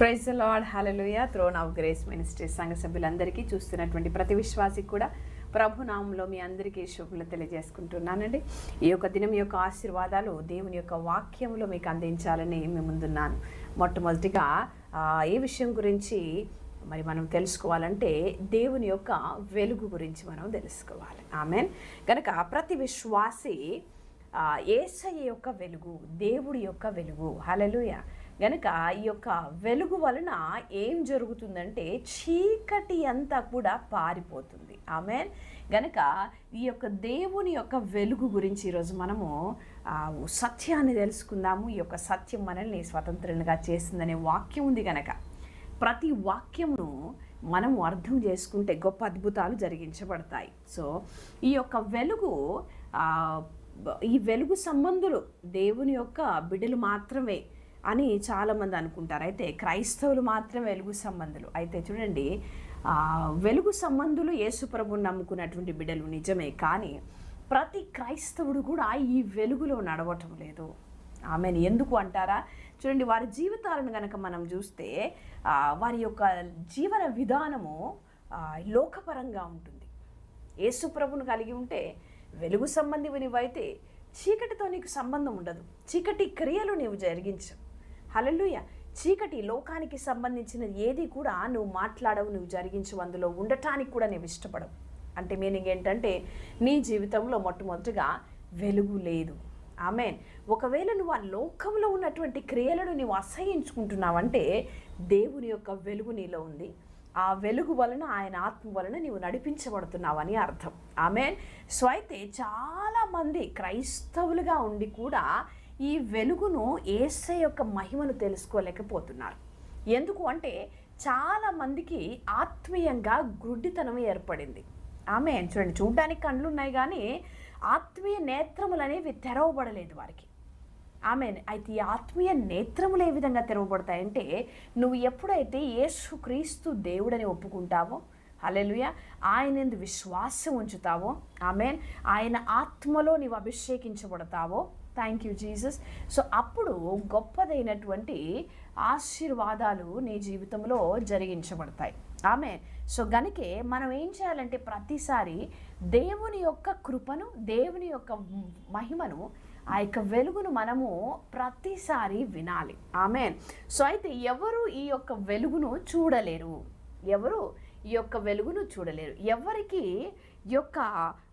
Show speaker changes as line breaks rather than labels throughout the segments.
Praise lord hallelujah throne of grace ministries సంఘ సభ్యులందరికీ చూస్తున్నటువంటి ప్రతి విశ్వాసికి కూడా ప్రభునామంలో మీ అందరికీ శుభ్రులు తెలియజేసుకుంటున్నానండి. ఈ యొక్క దినం యొక్క ఆశీర్వాదాలు దేవుని యొక్క వాక్యంలో మీకు అందించాలని మీ ముందున్నాను. మొట్టమొదటిగా ఏ విషయం గురించి మరి మనం తెలుసుకోవాలంటే దేవుని యొక్క వెలుగు గురించి మనం తెలుసుకోవాలి. ఆమెన్ కనుక ప్రతి విశ్వాసి ఏసయ్య యొక్క వెలుగు దేవుడి యొక్క వెలుగు. హలలుయ గనుక ఈ యొక్క వెలుగు వలన ఏం జరుగుతుందంటే చీకటి అంతా కూడా పారిపోతుంది. ఆమె గనక ఈ యొక్క దేవుని యొక్క వెలుగు గురించి ఈరోజు మనము సత్యాన్ని తెలుసుకుందాము. ఈ యొక్క సత్యం మనల్ని స్వతంత్రంగా చేస్తుందనే వాక్యం ఉంది గనక. ప్రతి వాక్యమును మనము అర్థం చేసుకుంటే గొప్ప అద్భుతాలు జరిగించబడతాయి. సో ఈ యొక్క వెలుగు ఈ వెలుగు సంబంధులు దేవుని యొక్క బిడ్డలు మాత్రమే అని చాలామంది అనుకుంటారు. అయితే క్రైస్తవులు మాత్రం వెలుగు సంబంధులు. అయితే చూడండి వెలుగు సంబంధులు యేసుప్రభుని నమ్ముకున్నటువంటి బిడ్డలు నిజమే కానీ ప్రతి క్రైస్తవుడు కూడా ఈ వెలుగులో నడవటం లేదు. ఆమెను. ఎందుకు అంటారా? చూడండి వారి జీవితాలను కనుక మనం చూస్తే వారి యొక్క జీవన విధానము లోకపరంగా ఉంటుంది. యేసుప్రభును కలిగి ఉంటే వెలుగు సంబంధివి నీవైతే చీకటితో నీకు సంబంధం ఉండదు. చీకటి క్రియలు నీవు జరిగించవు. హలలుయ చీకటి లోకానికి సంబంధించిన ఏది కూడా నువ్వు మాట్లాడవు నువ్వు జరిగించు అందులో ఉండటానికి కూడా నువ్వు ఇష్టపడవు. అంటే మీనింగ్ ఏంటంటే నీ జీవితంలో మొట్టమొదటిగా వెలుగు లేదు. ఆమె ఒకవేళ నువ్వు ఆ లోకంలో ఉన్నటువంటి క్రియలను నువ్వు అసహించుకుంటున్నావంటే దేవుని యొక్క వెలుగు నీలో ఉంది. ఆ వెలుగు వలన ఆయన ఆత్మ వలన నీవు నడిపించబడుతున్నావని అర్థం. ఆమె సో అయితే చాలామంది క్రైస్తవులుగా ఉండి కూడా ఈ వెలుగును ఏసై యొక్క మహిమను తెలుసుకోలేకపోతున్నారు. ఎందుకు అంటే చాలామందికి ఆత్మీయంగా గుడ్డితనం ఏర్పడింది. ఆమె చూడండి చూడడానికి కళ్ళు ఉన్నాయి కానీ ఆత్మీయ నేత్రములు అనేవి తెరవబడలేదు వారికి. ఆమె అయితే ఈ ఆత్మీయ నేత్రములు ఏ విధంగా తెరవబడతాయంటే నువ్వు ఎప్పుడైతే యేసు క్రీస్తు దేవుడని ఒప్పుకుంటావో అలెలుయ ఆయన ఎందు విశ్వాసం ఉంచుతావో ఆమెన్ ఆయన ఆత్మలో నీవు అభిషేకించబడతావో థ్యాంక్ యూ జీసస్ సో అప్పుడు గొప్పదైనటువంటి ఆశీర్వాదాలు నీ జీవితంలో జరిగించబడతాయి. ఆమె సో గనుకే మనం ఏం చేయాలంటే ప్రతిసారి దేవుని యొక్క కృపను దేవుని యొక్క మహిమను ఆ యొక్క వెలుగును మనము ప్రతిసారి వినాలి. ఆమె సో అయితే ఎవరు ఈ యొక్క వెలుగును చూడలేరు? ఎవరు ఈ యొక్క వెలుగును చూడలేరు? ఎవరికి యొక్క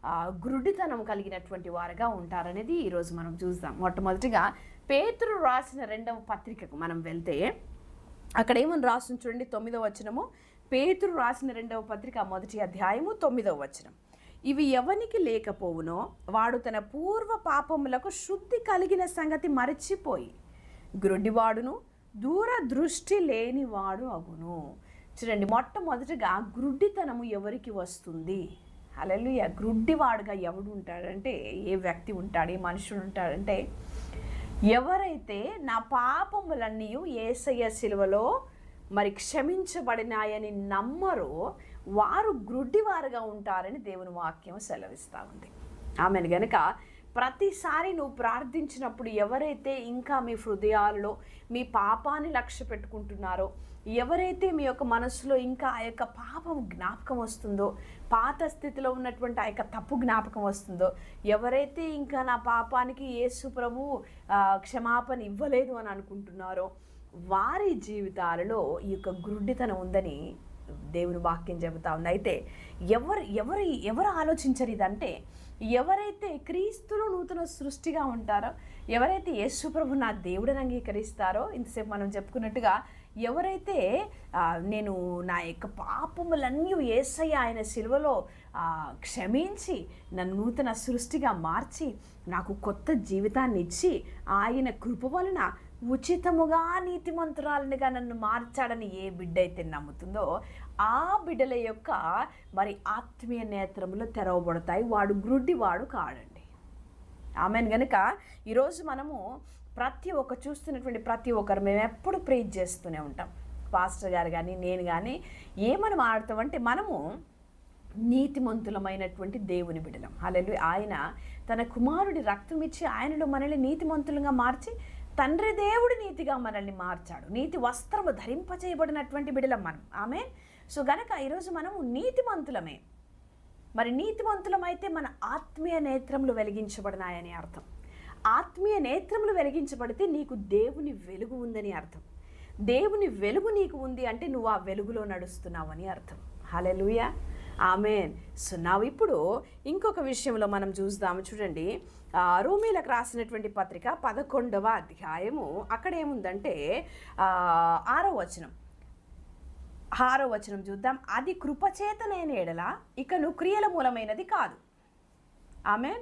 ఆ, గురుడితనం కలిగినటువంటి వారుగా ఉంటారనేది ఈరోజు మనం చూద్దాం మొట్టమొదటిగా పేతురు రాసిన రెండవ పత్రికకు మనం వెళ్తే అక్కడ ఏమని రాస్తుంది చూడండి తొమ్మిదవ వచనము. పేతురు రాసిన రెండవ పత్రిక మొదటి అధ్యాయము తొమ్మిదవ వచనం. ఇవి ఎవనికి లేకపోవునో వాడు తన పూర్వ పాపములకు శుద్ధి కలిగిన సంగతి మరచిపోయి గ్రుడ్డివాడును దూర దృష్టి లేనివాడు అగును చూడండి మొట్టమొదటిగా గ్రుడ్డితనము ఎవరికి వస్తుంది? అలలుయ గ్రుడ్డివాడుగా ఎవడు ఉంటాడంటే ఏ వ్యక్తి ఉంటాడు ఏ మనుషుడు ఉంటాడంటే ఎవరైతే నా పాపములన్నీ ఏసయ్య శిలువలో మరి క్షమించబడినాయని నమ్మరో వారు గ్రుడ్డివారుగా ఉంటారని దేవుని వాక్యం సెలవిస్తూ ఉంది. ఆమెను. గనుక ప్రతిసారి నువ్వు ప్రార్థించినప్పుడు ఎవరైతే ఇంకా మీ హృదయాలలో మీ పాపాన్ని లక్ష్య పెట్టుకుంటున్నారో ఎవరైతే మీ యొక్క మనసులో ఇంకా ఆ యొక్క పాపం జ్ఞాపకం వస్తుందో పాత స్థితిలో ఉన్నటువంటి ఆ యొక్క తప్పు జ్ఞాపకం వస్తుందో ఎవరైతే ఇంకా నా పాపానికి యేసు ప్రభు క్షమాపణ ఇవ్వలేదు అని అనుకుంటున్నారో వారి జీవితాలలో ఈ యొక్క గురుడితనం ఉందని దేవుని వాక్యం చెబుతా ఉంది. అయితే ఎవరు ఎవరు ఎవరు ఆలోచించరు ఇదంటే ఎవరైతే క్రీస్తులో నూతన సృష్టిగా ఉంటారో ఎవరైతే యేసుప్రభు నా దేవుడని అంగీకరిస్తారో ఇంతసేపు మనం చెప్పుకున్నట్టుగా ఎవరైతే నేను నా యొక్క పాపములన్నీ ఏసయ్య ఆయన శిలువలో క్షమించి నన్ను నూతన సృష్టిగా మార్చి నాకు కొత్త జీవితాన్ని ఇచ్చి ఆయన కృప వలన ఉచితముగా నీతిమంతురాలనిగా నన్ను మార్చాడని ఏ బిడ్డ అయితే నమ్ముతుందో ఆ బిడ్డల యొక్క మరి ఆత్మీయ నేత్రములు తెరవబడతాయి. వాడు గ్రుడ్డివాడు కాడండి. ఆమెను గనుక ఈరోజు మనము ప్రతి ఒక్క చూస్తున్నటువంటి ప్రతి ఒక్కరు మేము ఎప్పుడు ప్రేజ్ చేస్తూనే ఉంటాం. పాస్టర్ గారు కానీ నేను కానీ ఏమని ఆడతామంటే మనము నీతిమంతులమైనటువంటి దేవుని బిడలం అలెలు ఆయన తన కుమారుడి రక్తం ఇచ్చి ఆయనలో మనల్ని నీతిమంతులుగా మార్చి తండ్రి దేవుడు నీతిగా మనల్ని మార్చాడు. నీతి వస్త్రము ధరింపచేయబడినటువంటి బిడలం మనం. ఆమె సో గనక ఈరోజు మనము నీతిమంతులమే. మరి నీతిమంతులమైతే మన ఆత్మీయ నేత్రములు వెలిగించబడినాయని అర్థం. ఆత్మీయ నేత్రములు వెలిగించబడితే నీకు దేవుని వెలుగు ఉందని అర్థం. దేవుని వెలుగు నీకు ఉంది అంటే నువ్వు ఆ వెలుగులో నడుస్తున్నావు అని అర్థం. లూయా ఆమెన్. సో నా ఇప్పుడు ఇంకొక విషయంలో మనం చూద్దాము. చూడండి. రూమీలకు రాసినటువంటి పత్రిక పదకొండవ అధ్యాయము. అక్కడ ఏముందంటే ఆరో వచనం. ఆరో వచనం చూద్దాం. అది కృపచేతనైన ఎడల ఇకను క్రియల మూలమైనది కాదు. ఆమె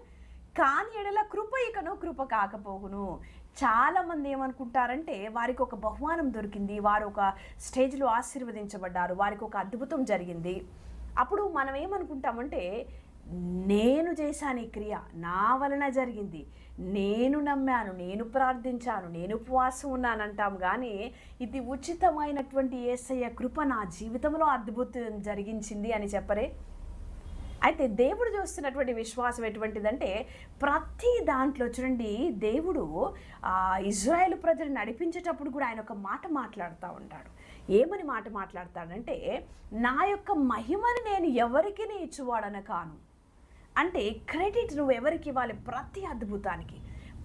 కాని ఎడల కృప ఇకను కృప కాకపోగును చాలా మంది ఏమనుకుంటారంటే వారికి ఒక బహుమానం దొరికింది. వారు ఒక స్టేజ్లో ఆశీర్వదించబడ్డారు. వారికి ఒక అద్భుతం జరిగింది. అప్పుడు మనం ఏమనుకుంటామంటే నేను చేశాను ఈ క్రియ నా వలన జరిగింది. నేను నమ్మాను నేను ప్రార్థించాను నేను ఉపవాసం ఉన్నానంటాం కానీ ఇది ఉచితమైనటువంటి ఏసయ్య కృప నా జీవితంలో అద్భుతం జరిగించింది అని చెప్పరే. అయితే దేవుడు చూస్తున్నటువంటి విశ్వాసం ఎటువంటిదంటే ప్రతి దాంట్లో చూడండి దేవుడు ఇజ్రాయెల్ ప్రజలు నడిపించేటప్పుడు కూడా ఆయన ఒక మాట మాట్లాడుతూ ఉంటాడు. ఏమని మాట మాట్లాడతాడంటే నా యొక్క మహిమని నేను ఎవరికి ఇచ్చువాడన కాను అంటే క్రెడిట్ నువ్వు ఎవరికి ఇవ్వాలి? ప్రతి అద్భుతానికి.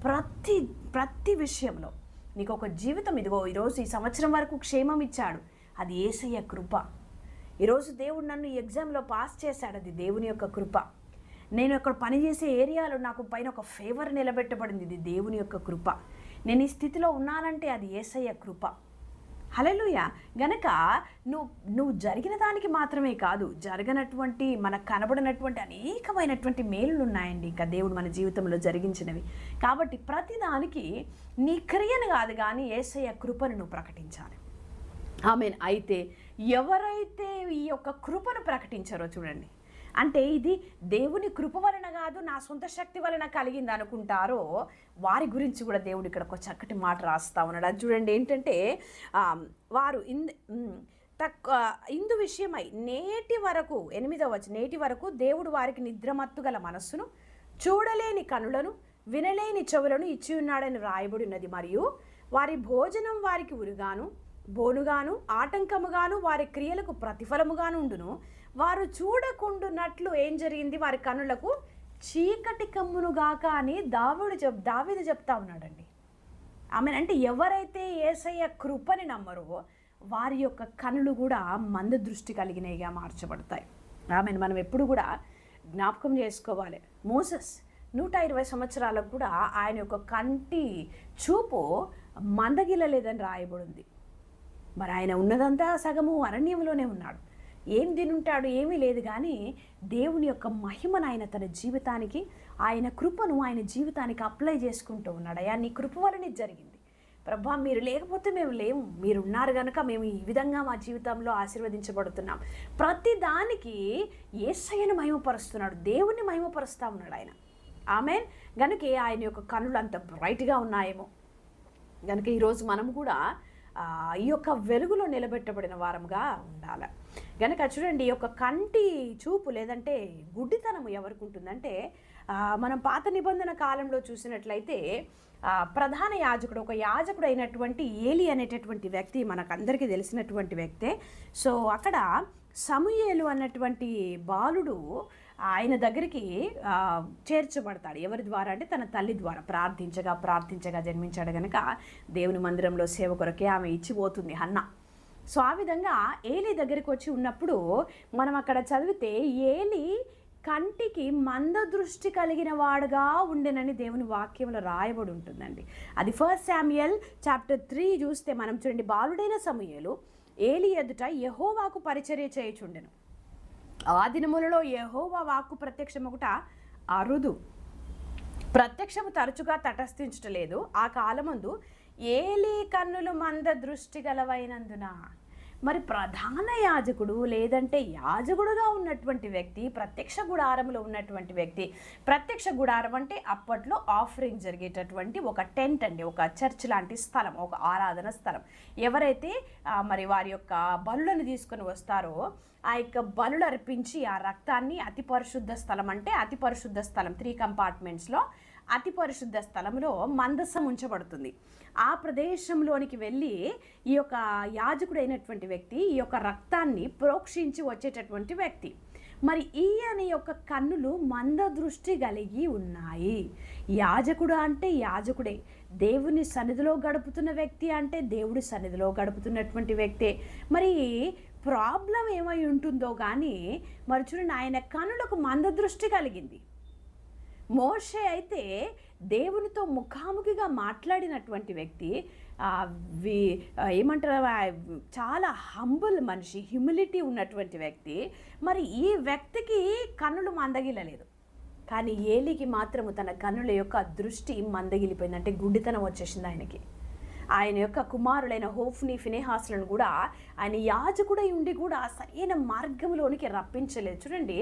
ప్రతి ప్రతి విషయంలో. నీకు ఒక జీవితం ఇదిగో ఈరోజు ఈ సంవత్సరం వరకు క్షేమం ఇచ్చాడు. అది ఏసయ్య కృప. ఈరోజు దేవుడు నన్ను ఈ ఎగ్జామ్లో పాస్ చేశాడు. అది దేవుని యొక్క కృప. నేను అక్కడ పనిచేసే ఏరియాలో నాకు పైన ఒక ఫేవర్ నిలబెట్టబడింది. ఇది దేవుని యొక్క కృప. నేను ఈ స్థితిలో ఉన్నానంటే అది ఏసయ్య కృప. హలలుయ గనక నువ్వు నువ్వు జరిగిన దానికి మాత్రమే కాదు జరగనటువంటి మనకు కనబడినటువంటి అనేకమైనటువంటి మేలులు ఉన్నాయండి. ఇంకా దేవుడు మన జీవితంలో జరిగించినవి. కాబట్టి ప్రతిదానికి నీ క్రియను కాదు కానీ ఏసయ్య కృపను నువ్వు ప్రకటించాలి. ఆమెన్. అయితే ఎవరైతే ఈ యొక్క కృపను ప్రకటించారో చూడండి. అంటే ఇది దేవుని కృప వలన కాదు నా సొంత శక్తి వలన కలిగింది అనుకుంటారో వారి గురించి కూడా దేవుడు ఇక్కడ ఒక చక్కటి మాట రాస్తా ఉన్నాడు. అది చూడండి ఏంటంటే వారు ఇంద తక్కువ ఇందు విషయమై నేటి వరకు ఎనిమిదవ వచ్చి నేటి వరకు దేవుడు వారికి నిద్రమత్తు గల మనస్సును చూడలేని కనులను వినలేని చెవులను ఇచ్చి ఉన్నాడని రాయబడి ఉన్నది. మరియు వారి భోజనం వారికి ఉరుగాను బోనుగాను ఆటంకముగాను వారి క్రియలకు ప్రతిఫలముగాను ఉండును. వారు చూడకుండునట్లు ఏం జరిగింది? వారి కనులకు చీకటి కమ్మునుగాక అని దావుడు చెప్ దావిది చెప్తా ఉన్నాడండి. ఆమె అంటే ఎవరైతే ఏసయ్య కృపని నమ్మరో వారి యొక్క కనులు కూడా మంద దృష్టి కలిగినవిగా మార్చబడతాయి. ఆమెను మనం ఎప్పుడు కూడా జ్ఞాపకం చేసుకోవాలి. మోసస్ నూట ఇరవై సంవత్సరాలకు కూడా ఆయన యొక్క కంటి చూపు మందగిలలేదని రాయబడి ఉంది మరి ఆయన ఉన్నదంతా సగము అరణ్యంలోనే ఉన్నాడు. ఏం తినుంటాడు ఏమీ లేదు కానీ దేవుని యొక్క మహిమను ఆయన తన జీవితానికి ఆయన కృపను ఆయన జీవితానికి అప్లై చేసుకుంటూ ఉన్నాడు. అయ్యా నీ కృప వలనే జరిగింది. ప్రభా మీరు లేకపోతే మేము లేము. మీరు ఉన్నారు కనుక మేము ఈ విధంగా మా జీవితంలో ఆశీర్వదించబడుతున్నాం. ప్రతి దానికి ఏసయ్యను మహిమపరుస్తున్నాడు దేవుణ్ణి మహిమపరుస్తూ ఉన్నాడు ఆయన. ఆమె గనుక ఆయన యొక్క కనులు అంత బ్రైట్గా ఉన్నాయేమో. గనుక ఈరోజు మనం కూడా ఈ యొక్క వెలుగులో నిలబెట్టబడిన వారంగా ఉండాలి. కనుక చూడండి ఈ యొక్క కంటి చూపు లేదంటే గుడ్డితనం ఎవరికి ఉంటుందంటే మనం పాత నిబంధన కాలంలో చూసినట్లయితే ప్రధాన యాజకుడు ఒక యాజకుడు అయినటువంటి ఏలి అనేటటువంటి వ్యక్తి మనకందరికీ తెలిసినటువంటి వ్యక్తే. సో అక్కడ సమూయేలు అన్నటువంటి బాలుడు ఆయన దగ్గరికి చేర్చబడతాడు. ఎవరి ద్వారా అంటే తన తల్లి ద్వారా. ప్రార్థించగా ప్రార్థించగా జన్మించాడు కనుక దేవుని మందిరంలో సేవ కొరకే ఆమె ఇచ్చిపోతుంది అన్న. సో ఆ విధంగా ఏలి దగ్గరికి వచ్చి ఉన్నప్పుడు మనం అక్కడ చదివితే ఏలి కంటికి మంద దృష్టి కలిగిన వాడుగా ఉండెనని దేవుని వాక్యంలో రాయబడి ఉంటుందండి. అది ఫస్ట్ శామ్యుయల్ చాప్టర్ త్రీ చూస్తే మనం చూడండి బాలుడైన సమయలు ఏలి ఎదుట యహోవాకు పరిచర్య చేయుచుండెను. ఆ దినములలో యహోవా వాక్కు ప్రత్యక్షమొకట అరుదు. ప్రత్యక్షము తరచుగా తటస్థించటలేదు ఆ కాలమందు ఏలి కన్నులు మంద దృష్టి గలవైనందున. మరి ప్రధాన యాజకుడు లేదంటే యాజకుడుగా ఉన్నటువంటి వ్యక్తి ప్రత్యక్ష గుడారంలో ఉన్నటువంటి వ్యక్తి ప్రత్యక్ష గుడారం అంటే అప్పట్లో ఆఫరింగ్ జరిగేటటువంటి ఒక టెంట్ అండి ఒక చర్చ్ లాంటి స్థలం ఒక ఆరాధన స్థలం. ఎవరైతే మరి వారి యొక్క బలులను తీసుకొని వస్తారో ఆ యొక్క బలులు అర్పించి ఆ రక్తాన్ని అతి పరిశుద్ధ స్థలం అంటే అతి పరిశుద్ధ స్థలం త్రీ కంపార్ట్మెంట్స్లో అతి పరిశుద్ధ స్థలంలో మందసం ఉంచబడుతుంది. ఆ ప్రదేశంలోనికి వెళ్ళి ఈ యొక్క యాజకుడైనటువంటి వ్యక్తి ఈ యొక్క రక్తాన్ని ప్రోక్షించి వచ్చేటటువంటి వ్యక్తి. మరి ఈయన యొక్క కన్నులు మంద దృష్టి కలిగి ఉన్నాయి. యాజకుడు అంటే యాజకుడే. దేవుని సన్నిధిలో గడుపుతున్న వ్యక్తి అంటే దేవుడి సన్నిధిలో గడుపుతున్నటువంటి వ్యక్తే. మరి ప్రాబ్లం ఏమై ఉంటుందో కానీ మరి చూడండి ఆయన కనులకు మంద దృష్టి కలిగింది. మోషే అయితే దేవునితో ముఖాముఖిగా మాట్లాడినటువంటి వ్యక్తి వి- ఏమంటారు చాలా హంబుల్ మనిషి హ్యూమిలిటీ ఉన్నటువంటి వ్యక్తి. మరి ఈ వ్యక్తికి కన్నులు మందగిలలేదు. కానీ ఏలికి మాత్రము తన కన్నుల యొక్క దృష్టి మందగిలిపోయింది. అంటే గుడ్డితనం వచ్చేసింది ఆయనకి. ఆయన యొక్క కుమారులైన హోఫ్ని ఫినేహాసులను కూడా ఆయన యాజకుడై ఉండి కూడా సరైన మార్గంలోనికి రప్పించలేదు. చూడండి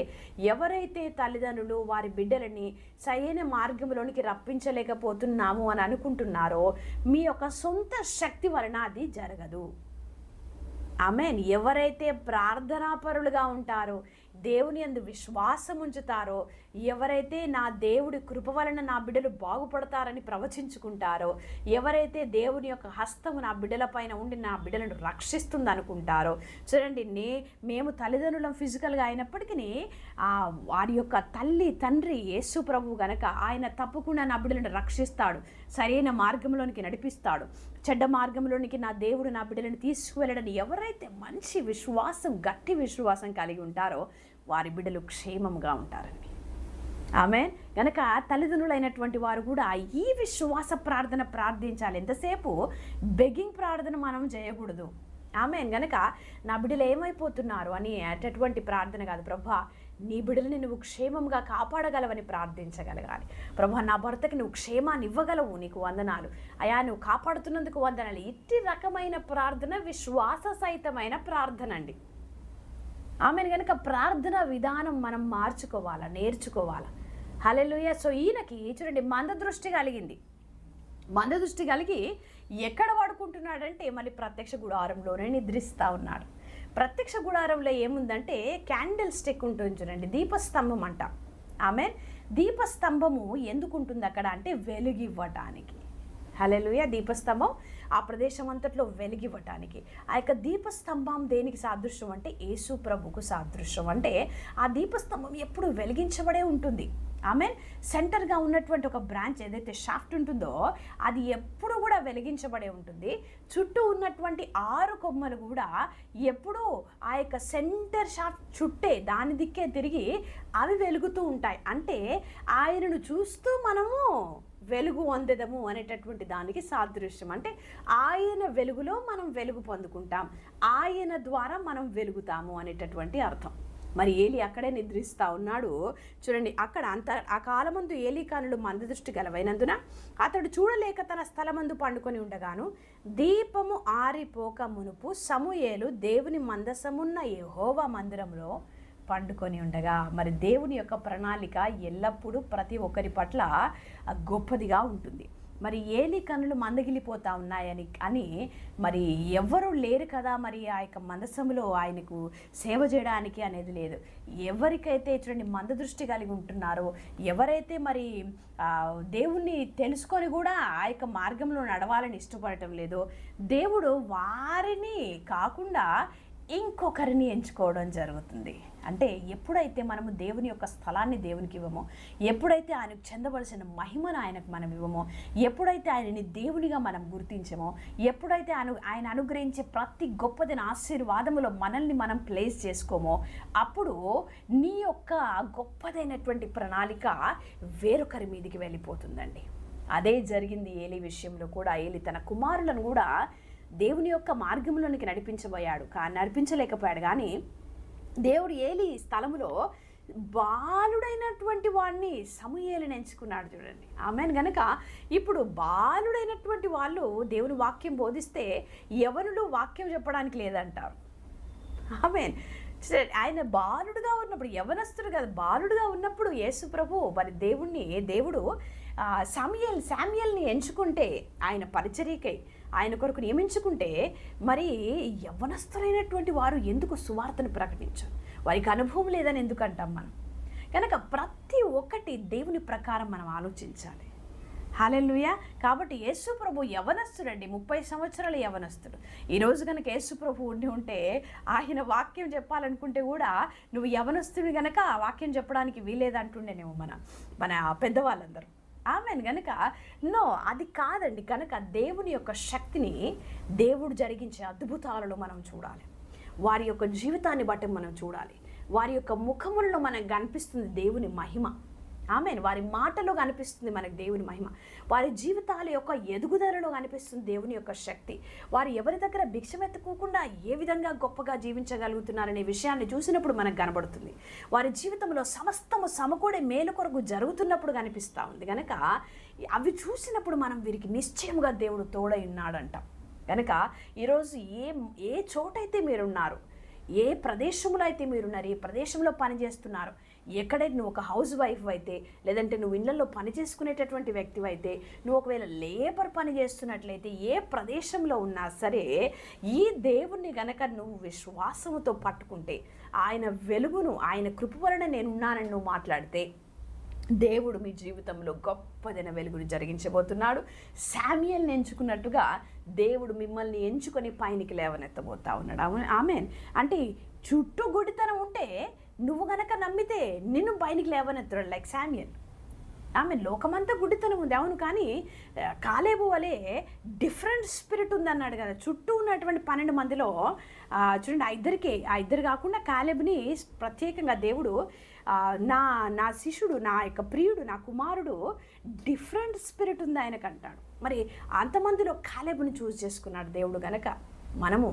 ఎవరైతే తల్లిదండ్రులు వారి బిడ్డలని సరైన మార్గంలోనికి రప్పించలేకపోతున్నాము అని అనుకుంటున్నారో మీ యొక్క సొంత శక్తి వలన అది జరగదు. ఆమెన్. ఎవరైతే ప్రార్థనాపరులుగా ఉంటారో దేవుని అందు విశ్వాసం ఉంచుతారో ఎవరైతే నా దేవుడి కృప వలన నా బిడ్డలు బాగుపడతారని ప్రవచించుకుంటారో ఎవరైతే దేవుని యొక్క హస్తము నా బిడ్డల పైన ఉండి నా బిడ్డలను రక్షిస్తుంది అనుకుంటారో చూడండి నే మేము తల్లిదండ్రులం ఫిజికల్గా అయినప్పటికీ వారి యొక్క తల్లి తండ్రి యేసు ప్రభు గనక ఆయన తప్పకుండా నా బిడ్డలను రక్షిస్తాడు సరైన మార్గంలోనికి నడిపిస్తాడు చెడ్డ మార్గంలోనికి నా దేవుడు నా బిడ్డలను తీసుకువెళ్ళడని ఎవరైతే మంచి విశ్వాసం గట్టి విశ్వాసం కలిగి ఉంటారో వారి బిడ్డలు క్షేమంగా ఉంటారండి ఆమె గనక తల్లిదండ్రులైనటువంటి వారు కూడా ఈ విశ్వాస ప్రార్థన ప్రార్థించాలి. ఎంతసేపు? బెగ్గింగ్ ప్రార్థన మనం చేయకూడదు. ఆమె గనక నా బిడ్డలు ఏమైపోతున్నారు అని అటువంటి ప్రార్థన కాదు. ప్రభా నీ బిడ్డలని నువ్వు క్షేమంగా కాపాడగలవని ప్రార్థించగలగాలి. ప్రభా నా భర్తకి నువ్వు క్షేమాన్ని ఇవ్వగలవు నీకు వందనాలు. అయా నువ్వు కాపాడుతున్నందుకు వందనాలు. ఇట్టి రకమైన ప్రార్థన విశ్వాస సహితమైన ప్రార్థన అండి. ఆమెను కనుక ప్రార్థన విధానం మనం మార్చుకోవాలా నేర్చుకోవాలా? హలెలుయ సో ఈయనకి చూడండి మంద దృష్టి కలిగింది. మంద దృష్టి కలిగి ఎక్కడ పడుకుంటున్నాడంటే మళ్ళీ ప్రత్యక్ష గుడారంలోనే నిద్రిస్తూ ఉన్నాడు. ప్రత్యక్ష గుడారంలో ఏముందంటే క్యాండిల్ స్టిక్ ఉంటుంది చూడండి దీపస్తంభం అంట. ఆమె దీపస్తంభము ఎందుకు ఉంటుంది అక్కడ అంటే వెలుగివ్వటానికి. హలెలుయ దీపస్తంభం ఆ ప్రదేశం అంతట్లో వెలిగివ్వటానికి. ఆ యొక్క దీపస్తంభం దేనికి సాదృశ్యం అంటే యేసు ప్రభుకు సాదృశ్యం. అంటే ఆ దీపస్తంభం ఎప్పుడు వెలిగించబడే ఉంటుంది. ఆమె సెంటర్గా ఉన్నటువంటి ఒక బ్రాంచ్ ఏదైతే షాఫ్ట్ ఉంటుందో అది ఎప్పుడు కూడా వెలిగించబడే ఉంటుంది. చుట్టూ ఉన్నటువంటి ఆరు కొమ్మలు కూడా ఎప్పుడూ ఆ యొక్క సెంటర్ షాఫ్ట్ చుట్టే దాని దిక్కే తిరిగి అవి వెలుగుతూ ఉంటాయి. అంటే ఆయనను చూస్తూ మనము వెలుగు వందదము అనేటటువంటి దానికి సాదృశ్యం. అంటే ఆయన వెలుగులో మనం వెలుగు పొందుకుంటాం. ఆయన ద్వారా మనం వెలుగుతాము అనేటటువంటి అర్థం. మరి ఏలి అక్కడే నిద్రిస్తూ ఉన్నాడు. చూడండి అక్కడ అంత ఆ కాలమందు ఏలి మంద మందదృష్టి గలవైనందున అతడు చూడలేక తన స్థలమందు పండుకొని ఉండగాను దీపము ఆరిపోక మునుపు సమూయేలు దేవుని మందసమున్న యెహోవా మందిరంలో పండుకొని ఉండగా మరి దేవుని యొక్క ప్రణాళిక ఎల్లప్పుడూ ప్రతి ఒక్కరి పట్ల గొప్పదిగా ఉంటుంది. మరి ఏలి కనులు మందగిలిపోతా ఉన్నాయని అని మరి ఎవ్వరూ లేరు కదా మరి ఆ యొక్క మందసములో ఆయనకు సేవ చేయడానికి అనేది లేదు. ఎవరికైతే చూడండి మంద దృష్టి కలిగి ఉంటున్నారో ఎవరైతే మరి దేవుణ్ణి తెలుసుకొని కూడా ఆ యొక్క మార్గంలో నడవాలని ఇష్టపడటం లేదో దేవుడు వారిని కాకుండా ఇంకొకరిని ఎంచుకోవడం జరుగుతుంది. అంటే ఎప్పుడైతే మనము దేవుని యొక్క స్థలాన్ని దేవునికి ఇవ్వమో ఎప్పుడైతే ఆయనకు చెందవలసిన మహిమను ఆయనకు మనం ఇవ్వమో ఎప్పుడైతే ఆయనని దేవునిగా మనం గుర్తించమో ఎప్పుడైతే ఆయన ఆయన అనుగ్రహించే ప్రతి గొప్పదిన ఆశీర్వాదములో మనల్ని మనం ప్లేస్ చేసుకోమో అప్పుడు నీ యొక్క గొప్పదైనటువంటి ప్రణాళిక వేరొకరి మీదికి వెళ్ళిపోతుందండి. అదే జరిగింది ఏలి విషయంలో కూడా. ఏలి తన కుమారులను కూడా దేవుని యొక్క మార్గంలోనికి నడిపించబోయాడు. కానీ నడిపించలేకపోయాడు. కానీ దేవుడు ఏలి స్థలములో బాలుడైనటువంటి వాడిని సమూయేలుని ఎంచుకున్నాడు చూడండి. ఆమెను గనక ఇప్పుడు బాలుడైనటువంటి వాళ్ళు దేవుని వాక్యం బోధిస్తే ఎవరులు వాక్యం చెప్పడానికి లేదంటారు. ఆమెన్. సరే, ఆయన బాలుడుగా ఉన్నప్పుడు యవనస్తుడు కదా బాలుడుగా ఉన్నప్పుడు యేసు ప్రభు మరి దేవుణ్ణి దేవుడు ఆ, సామ్యల్ శామ్యల్ని ఎంచుకుంటే ఆయన పరిచర్యకై ఆయన కొరకు నియమించుకుంటే మరి యవ్వనస్తులైనటువంటి వారు ఎందుకు సువార్తను ప్రకటించారు? వారికి అనుభవం లేదని ఎందుకు అంటాం మనం? కనుక ప్రతి ఒక్కటి దేవుని ప్రకారం మనం ఆలోచించాలి. హాలెల్లుయ. కాబట్టి యేసు ప్రభు యవనస్తుడండి ముప్పై సంవత్సరాల యవనస్తుడు ఈరోజు కనుక యేసు ప్రభు ఉండి ఉంటే ఆయన వాక్యం చెప్పాలనుకుంటే కూడా నువ్వు యవనస్తుడు గనక ఆ వాక్యం చెప్పడానికి వీలేదంటుండేనేమో మన మన పెద్దవాళ్ళందరూ. ఆమెను. గనక నో అది కాదండి. కనుక దేవుని యొక్క శక్తిని దేవుడు జరిగించే అద్భుతాలలో మనం చూడాలి. వారి యొక్క జీవితాన్ని బట్టి మనం చూడాలి. వారి యొక్క ముఖములలో మనకు కనిపిస్తుంది దేవుని మహిమ. ఆమె వారి మాటలో కనిపిస్తుంది మనకు దేవుని మహిమ. వారి జీవితాల యొక్క ఎదుగుదలలో కనిపిస్తుంది దేవుని యొక్క శక్తి. వారు ఎవరి దగ్గర భిక్షమెత్తుకోకుండా ఏ విధంగా గొప్పగా జీవించగలుగుతున్నారనే విషయాన్ని చూసినప్పుడు మనకు కనబడుతుంది. వారి జీవితంలో సమస్తము సమకూడే మేలు కొరకు జరుగుతున్నప్పుడు కనిపిస్తూ ఉంది. కనుక అవి చూసినప్పుడు మనం వీరికి నిశ్చయముగా దేవుడు తోడై ఉన్నాడంట. కనుక ఈరోజు ఏ ఏ చోటైతే మీరున్నారు ఏ ప్రదేశంలో అయితే మీరున్నారు ఏ ప్రదేశంలో పని చేస్తున్నారు ఎక్కడైతే నువ్వు ఒక హౌస్ వైఫ్ అయితే లేదంటే నువ్వు ఇళ్ళలో పని చేసుకునేటటువంటి వ్యక్తి అయితే నువ్వు ఒకవేళ లేబర్ పని చేస్తున్నట్లయితే ఏ ప్రదేశంలో ఉన్నా సరే ఈ దేవుణ్ణి గనక నువ్వు విశ్వాసముతో పట్టుకుంటే ఆయన వెలుగును ఆయన కృప వలన నేనున్నానని నువ్వు మాట్లాడితే దేవుడు మీ జీవితంలో గొప్పదైన వెలుగును జరిగించబోతున్నాడు. శామ్యల్ని ఎంచుకున్నట్టుగా దేవుడు మిమ్మల్ని ఎంచుకొని పైనికి లేవనెత్తబోతా ఉన్నాడు. ఆమె- ఆమెన్. అంటే చుట్టూ గుడితనం ఉంటే నువ్వు గనక నమ్మితే నిన్ను పైనికి లేవనెత్తాడు లైక్ శామ్యన్ ఆమె లోకమంతా గుడ్డితనం ఉంది. అవును కానీ కాలేబు వలే డిఫరెంట్ స్పిరిట్ ఉందన్నాడు కదా. చుట్టూ ఉన్నటువంటి పన్నెండు మందిలో చూడండి ఆ ఇద్దరికి ఆ ఇద్దరు కాకుండా కాలేబుని ప్రత్యేకంగా దేవుడు నా నా శిష్యుడు నా యొక్క ప్రియుడు నా కుమారుడు డిఫరెంట్ స్పిరిట్ ఉంది ఆయనకు అంటాడు మరి అంతమందిలో కాలేబుని చూస్ చేసుకున్నాడు దేవుడు గనక. మనము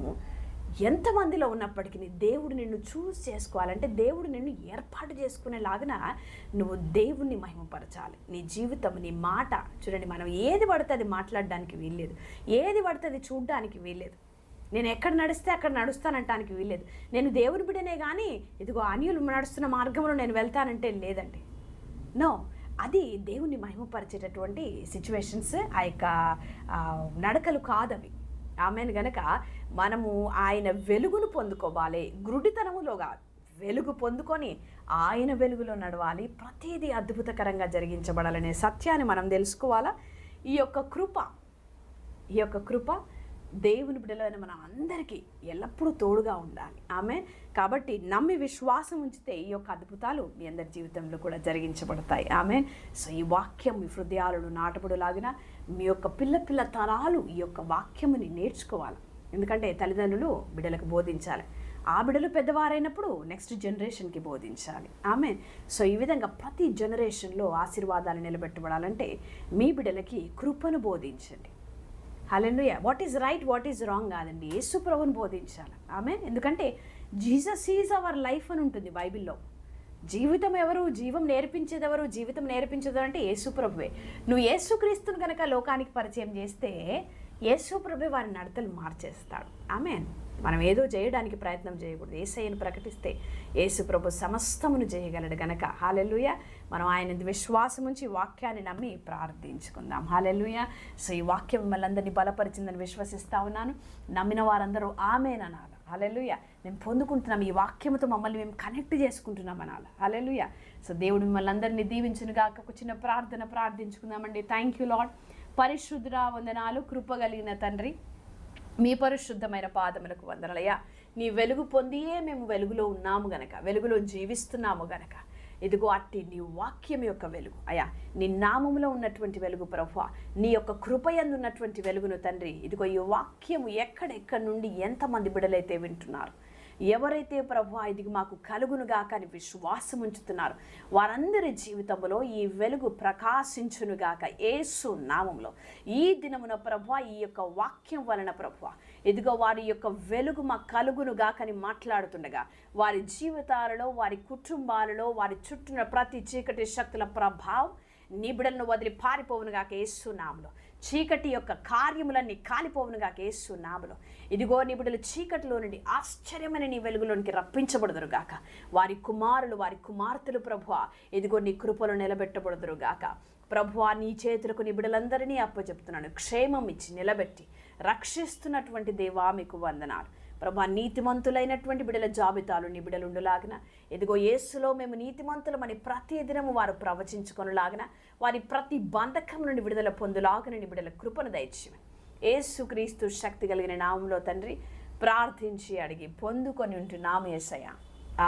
ఎంతమందిలో ఉన్నప్పటికీ దేవుడు నిన్ను చూస్ చేసుకోవాలంటే దేవుడు నిన్ను ఏర్పాటు చేసుకునేలాగిన నువ్వు దేవుణ్ణి మహిమపరచాలి. నీ జీవితం నీ మాట చూడండి మనం ఏది పడితే అది మాట్లాడడానికి వీల్లేదు. ఏది పడితే అది చూడడానికి వీల్లేదు. నేను ఎక్కడ నడిస్తే అక్కడ నడుస్తానంటానికి వీల్లేదు. నేను దేవుని బిడ్డనే కానీ ఇదిగో అన్యులు నడుస్తున్న మార్గంలో నేను వెళ్తానంటే లేదండి. నో అది దేవుని మహిమపరిచేటటువంటి సిచ్యువేషన్స్ ఆ యొక్క నడకలు కాదవి. ఆమెను గనక మనము ఆయన వెలుగును పొందుకోవాలి. గురుడితనములో కాదు వెలుగు పొందుకొని ఆయన వెలుగులో నడవాలి. ప్రతిదీ అద్భుతకరంగా జరిగించబడాలనే సత్యాన్ని మనం తెలుసుకోవాలా? ఈ యొక్క కృప ఈ యొక్క కృప దేవుని బిడ్డలైన మన అందరికీ ఎల్లప్పుడూ తోడుగా ఉండాలి. ఆమె కాబట్టి నమ్మి విశ్వాసం ఉంచితే ఈ యొక్క అద్భుతాలు మీ అందరి జీవితంలో కూడా జరిగించబడతాయి. ఆమె సో ఈ వాక్యం మీ హృదయాలను నాటబడులాగిన మీ యొక్క పిల్ల పిల్ల తరాలు ఈ యొక్క వాక్యముని నేర్చుకోవాలి. ఎందుకంటే తల్లిదండ్రులు బిడ్డలకు బోధించాలి. ఆ బిడ్డలు పెద్దవారైనప్పుడు నెక్స్ట్ జనరేషన్కి బోధించాలి. ఆమె సో ఈ విధంగా ప్రతి జనరేషన్లో ఆశీర్వాదాలు నిలబెట్టబడాలంటే మీ బిడ్డలకి కృపను బోధించండి. Hallelujah what is right what is wrong కాదండి. యేసు ప్రభుని బోధించాలి. ఆమె ఎందుకంటే జీసస్ ఈజ్ అవర్ లైఫ్ అని ఉంటుంది బైబిల్లో. జీవితం ఎవరు? జీవం నేర్పించేది ఎవరు జీవితం నేర్పించేది అంటే యేసుప్రభువే నువ్వు యేసుక్రీస్తుని కనుక లోకానికి పరిచయం చేస్తే యేసుప్రభు వారి నడతలు మార్చేస్తాడు. ఆమెన్ మనం ఏదో చేయడానికి ప్రయత్నం చేయకూడదు. ఏసయ్యను ప్రకటిస్తే యేసు ప్రభు సమస్తమును చేయగలడు గనక. హాలెలుయ. మనం ఆయన విశ్వాసం ఉంచి వాక్యాన్ని నమ్మి ప్రార్థించుకుందాం. హాలెలుయ. సో ఈ వాక్యం మిమ్మల్ని అందరినీ బలపరిచిందని విశ్వసిస్తా ఉన్నాను. నమ్మిన వారందరూ ఆమెననాలి హలెలుయ. మేము పొందుకుంటున్నాం ఈ వాక్యంతో మమ్మల్ని మేము కనెక్ట్ చేసుకుంటున్నాం అనాలి. హలెలుయ. సో దేవుడు మిమ్మల్ని అందరినీ దీవించునుగా ఒక చిన్న ప్రార్థన ప్రార్థించుకుందామండి. థ్యాంక్ యూ లాడ్ పరిశుద్ధ వందనాలు. కృప కలిగిన తండ్రి. మీ పరిశుద్ధమైన పాదములకు వందనలయ్యా. నీ వెలుగు పొందియే మేము వెలుగులో ఉన్నాము గనక వెలుగులో జీవిస్తున్నాము గనక. ఇదిగో అట్టి నీ వాక్యం యొక్క వెలుగు. అయా నీ నామములో ఉన్నటువంటి వెలుగు ప్రభు నీ యొక్క కృపయందున్నటువంటి వెలుగును తండ్రి. ఇదిగో ఈ వాక్యము ఎక్కడెక్కడి నుండి ఎంతమంది బిడలైతే వింటున్నారు. ఎవరైతే ప్రభు ఇది మాకు కలుగునుగా కానీ విశ్వాసం ఉంచుతున్నారు. వారందరి జీవితంలో ఈ వెలుగు ప్రకాశించునుగాక ఏసు నామంలో. ఈ దినమున ప్రభు ఈ యొక్క వాక్యం వలన ప్రభు ఇదిగో వారి యొక్క వెలుగు మా కలుగునుగాకని మాట్లాడుతుండగా వారి జీవితాలలో వారి కుటుంబాలలో వారి చుట్టూన ప్రతి చీకటి శక్తుల ప్రభావం నిబిడలను వదిలి పారిపోవునుగాక ఏసునాములో చీకటి యొక్క కార్యములన్నీ కాలిపోవునుగాక ఏసునాములో ఇదిగో నిపుణులు చీకటిలో నుండి ఆశ్చర్యమైన నీ వెలుగులోనికి రప్పించబడదురు గాక వారి కుమారులు వారి కుమార్తెలు ప్రభు ఇదిగో నీ కృపలు నిలబెట్టబడదురుగాక. ప్రభువా నీ చేతులకు నీ అప్పచెప్తున్నాను. క్షేమం ఇచ్చి నిలబెట్టి రక్షిస్తున్నటువంటి దేవా మీకు వందనాలు. ప్రభా నీతిమంతులైనటువంటి బిడల జాబితాలు నీ బిడలు ఎదిగో యేసులో మేము నీతిమంతులమని ప్రతి దినము వారు ప్రవచించుకొనులాగిన. వారి ప్రతి బంధకం నుండి విడుదల పొందులాగిన నీ బిడల కృపను దయచేయమని. ఏసుక్రీస్తు శక్తి కలిగిన నామంలో తండ్రి ప్రార్థించి అడిగి పొందుకొని ఉంటున్నాము ఏసయ్య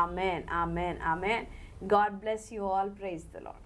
amen amen amen. God bless you all. Praise the lord